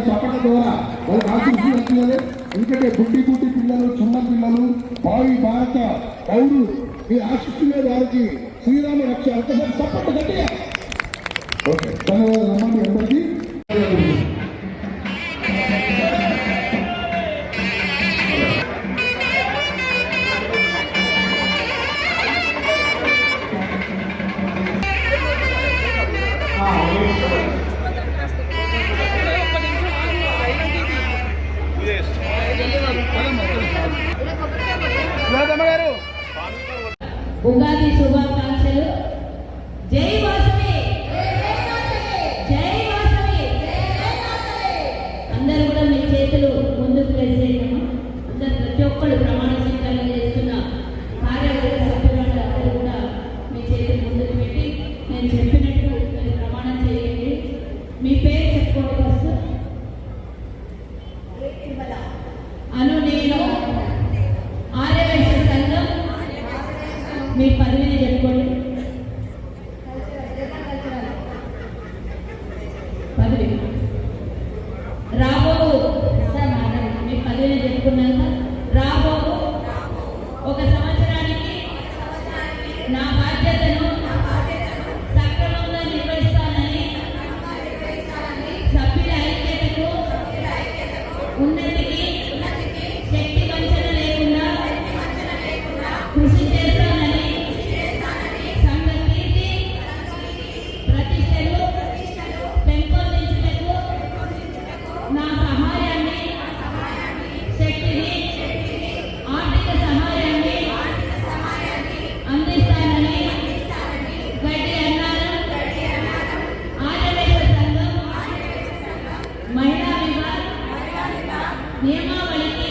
చెప్పడం ద్వారా వాళ్ళు ఆశీస్సులు వస్తున్నది ఎందుకంటే బుడ్డి బుడ్డి పిల్లలు చిన్న పిల్లలు భావి భారత పౌరు మీ ఆశిస్తున్న వారికి శ్రీరామ రక్ష ఒకసారి చప్పట గట్టిగా ఓకే ధన్యవాదాలు అమ్మ మీ అందరికీ ఉగాది శుభాకాంక్షలు. జై వాసవి. జై వాసవి. అందరూ కూడా మీ చేతులు ముందుకు వేసేయము అందరు ప్రతి ఒక్కరు ప్రమాణ స్వీకారం చేస్తున్న కార్యవర్గ సభ్యులందరూ కూడా మీ చేతులు ముందుకు పెట్టి నేను చెప్పిన మీరు ప్రమాణం చేయండి మీ పేరు చెప్పుకోండి ఫస్ట్ అను నేను ఆర్యవైశ్య సంఘం మీ పదవిని చెప్పుకోండి. పదవి. రాబో సార్ మీ పదవిని చెప్పుకున్నాక రాబో ఒక సంవత్సరానికి నా భార్య ನಿಯಮಾವಳಿಗೆ